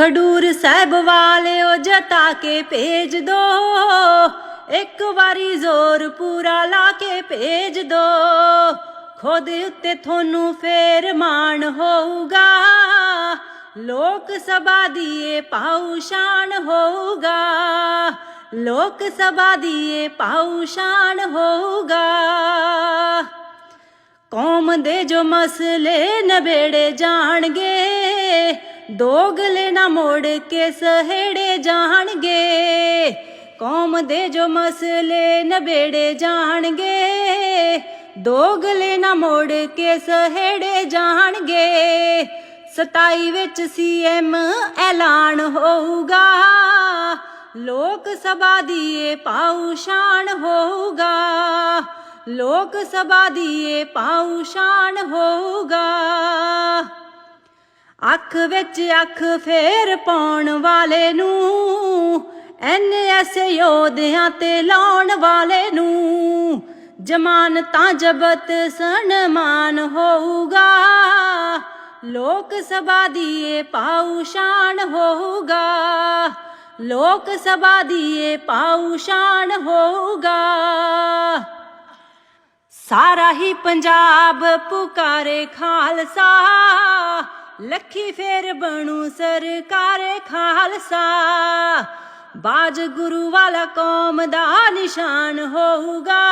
ਖਡੂਰ ਸਾਹਿਬ ਵਾਲਿਓ ਜਤਾ ਕੇ ਭੇਜ ਦੋ। ਇੱਕ ਵਾਰੀ ਜ਼ੋਰ ਪੂਰਾ ਲਾ ਕੇ ਭੇਜ ਦੋ। ਖੁਦ ਉੱਤੇ ਤੁਹਾਨੂੰ ਫੇਰ ਮਾਣ ਹੋਊਗਾ। ਲੋਕ ਸਭਾ ਦੀ ਇਹ ਪਾਉ ਸ਼ਾਨ ਹੋਊਗਾ। ਲੋਕ ਸਭਾ ਦੀ ਇਹ ਪਾਉ ਸ਼ਾਨ ਹੋਊਗਾ। ਕੌਮ ਦੇ ਜੋ ਮਸਲੇ ਨਵੇੜੇ ਜਾਣਗੇ ਦੋਗਲੇ ਨਾ ਮੋੜ ਕੇ ਸਹੇੜੇ ਜਾਣਗੇ। ਕੌਮ ਦੇ ਜੋ ਮਸਲੇ ਨਬੇੜੇ ਜਾਣਗੇ। ਦੋਗਲੇ ਨਾ ਮੋੜ ਕੇ ਸਹੇੜੇ ਜਾਣਗੇ। 27 ਵਿੱਚ ਸੀਐਮ ਐਲਾਨ ਹੋਊਗਾ। ਲੋਕ ਸਭਾ ਦੀ ਇਹ ਪਾਉ ਸ਼ਾਨ ਹੋਊਗਾ। ਲੋਕ ਸਭਾ ਦੀ ਇਹ ਪਾਉ ਸ਼ਾਨ ਹੋਊਗਾ। ਅੱਖ ਵਿੱਚ ਅੱਖ ਫੇਰ ਪਾਉਣ ਵਾਲੇ ਨੂੰ ਐਨਐਸ ਯੋਧਿਆਂ ਤੇ ਲਾਉਣ ਵਾਲੇ ਨੂੰ। ਜਮਾਨ ਜ਼ਮਾਨਤਾਂ ਜ਼ਬਤ ਸਨਮਾਨ ਹੋਊਗਾ, ਲੋਕ ਸਭਾ ਦੀ ਇਹ ਪਾਉ ਸ਼ਾਨ ਹੋਊਗਾ। ਲੋਕ ਸਭਾ ਦੀ ਇਹ ਪਾਉ ਸ਼ਾਨ ਹੋਊਗਾ। ਸਾਰਾ ਹੀ ਪੰਜਾਬ ਪੁਕਾਰੇ ਖਾਲਸਾ ਲੱਖੀ ਫੇਰ ਬਣੂ ਸਰਕਾਰ ਖਾਲਸਾ। ਬਾਜ ਗੁਰੂ ਵਾਲਾ ਕੌਮ ਦਾ ਨਿਸ਼ਾਨ ਹੋਊਗਾ।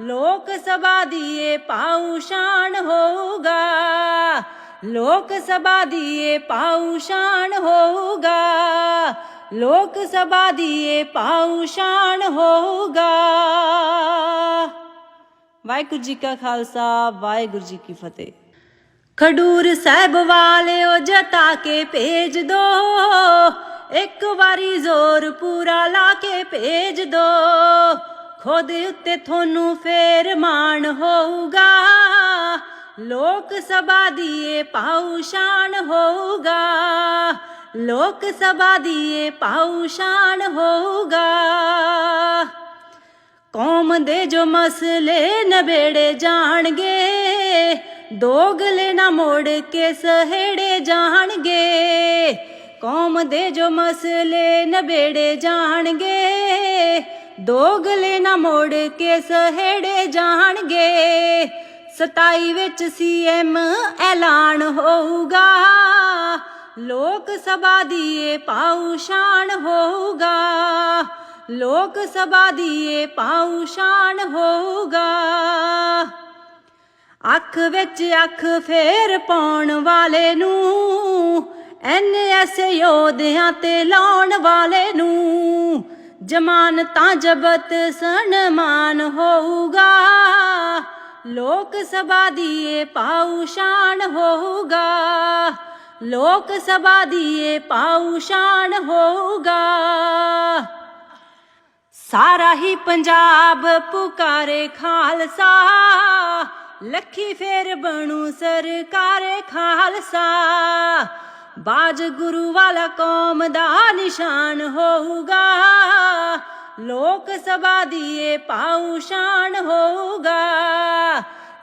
ਲੋਕ ਸਭਾ ਦੀ ਇਹ ਪਾਉ ਸ਼ਾਨ ਹੋਊਗਾ। ਲੋਕ ਸਭਾ ਦੀ ਇਹ ਪਾਉ ਸ਼ਾਨ ਹੋਊਗਾ। ਲੋਕ ਸਭਾ ਦੀ ਇਹ ਪਾਉ ਸ਼ਾਨ ਹੋਊਗਾ। ਵਾਹਿਗੁਰੂ ਜੀ ਕਾ ਖਾਲਸਾ, ਵਾਹਿਗੁਰੂ ਜੀ ਕੀ ਫਤਿਹ। ਖਡੂਰ ਸਾਹਿਬ ਵਾਲਿਓ ਜਤਾ ਕੇ ਭੇਜ ਦੋ। ਇੱਕ ਵਾਰੀ ਜ਼ੋਰ ਪੂਰਾ ਲਾ ਕੇ ਭੇਜ ਦੋ। ਖੁਦ ਉੱਤੇ ਤੁਹਾਨੂੰ ਫੇਰ ਮਾਣ ਹੋਊਗਾ। ਲੋਕ ਸਭਾ ਦੀ ਇਹ ਪਾਉ ਸ਼ਾਨ ਹੋਊਗਾ। ਲੋਕ ਸਭਾ ਦੀ ਇਹ ਪਾਉ ਸ਼ਾਨ ਹੋਊਗਾ। ਕੌਮ ਦੇ ਜੋ ਮਸਲੇ ਨਵੇੜੇ ਜਾਣਗੇ ਦੋਗਲੇ ਨਾ ਮੋੜ ਕੇ ਸਹੇੜੇ ਜਾਣਗੇ। ਕੌਮ ਦੇ ਜੋ ਮਸਲੇ ਨਬੇੜੇ ਜਾਣਗੇ। ਦੋਗਲੇ ਨਾ ਮੋੜ ਕੇ ਸਹੇੜੇ ਜਾਣਗੇ। 27 ਵਿੱਚ ਸੀਐਮ ਐਲਾਨ ਹੋਊਗਾ। ਲੋਕ ਸਭਾ ਦੀ ਇਹ ਪਾਉ ਸ਼ਾਨ ਹੋਊਗਾ। ਲੋਕ ਸਭਾ ਦੀ ਇਹ ਪਾਉ ਸ਼ਾਨ ਹੋਊਗਾ। ਅੱਖ ਵਿੱਚ ਅੱਖ ਫੇਰ ਪਾਉਣ ਵਾਲੇ ਨੂੰ ਐਨਐਸ ਯੋਧਿਆਂ ਤੇ ਲਾਉਣ ਵਾਲੇ ਨੂੰ। ਜ਼ਮਾਨਤਾਂ ਜ਼ਬਤ ਸਨਮਾਨ ਹੋਊਗਾ, ਲੋਕ ਸਭਾ ਦੀ ਇਹ ਪਾਉ ਸ਼ਾਨ ਹੋਊਗਾ। ਲੋਕ ਸਭਾ ਦੀ ਇਹ ਪਾਉ ਸ਼ਾਨ ਹੋਊਗਾ। ਸਾਰਾ ਹੀ ਪੰਜਾਬ ਪੁਕਾਰੇ ਖਾਲਸਾ ਲੱਖੀ ਫੇਰ ਬਣੂ ਸਰਕਾਰ ਖਾਲਸਾ। ਬਾਜ ਗੁਰੂ ਵਾਲਾ ਕੌਮ ਦਾ ਨਿਸ਼ਾਨ ਹੋਊਗਾ। ਲੋਕ ਸਭਾ ਦੀ ਇਹ ਪਾਉ ਸ਼ਾਨ ਹੋਊਗਾ।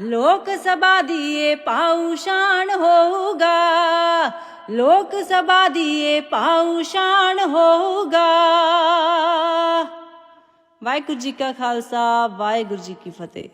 ਲੋਕ ਸਭਾ ਦੀ ਇਹ ਪਾਉ ਸ਼ਾਨ ਹੋਊਗਾ। ਲੋਕ ਸਭਾ ਦੀ ਇਹ ਪਾਉ ਸ਼ਾਨ ਹੋਊਗਾ। ਵਾਹਿਗੁਰੂ ਜੀ ਕਾ ਖਾਲਸਾ, ਵਾਹਿਗੁਰੂ ਜੀ ਕੀ ਫਤਿਹ।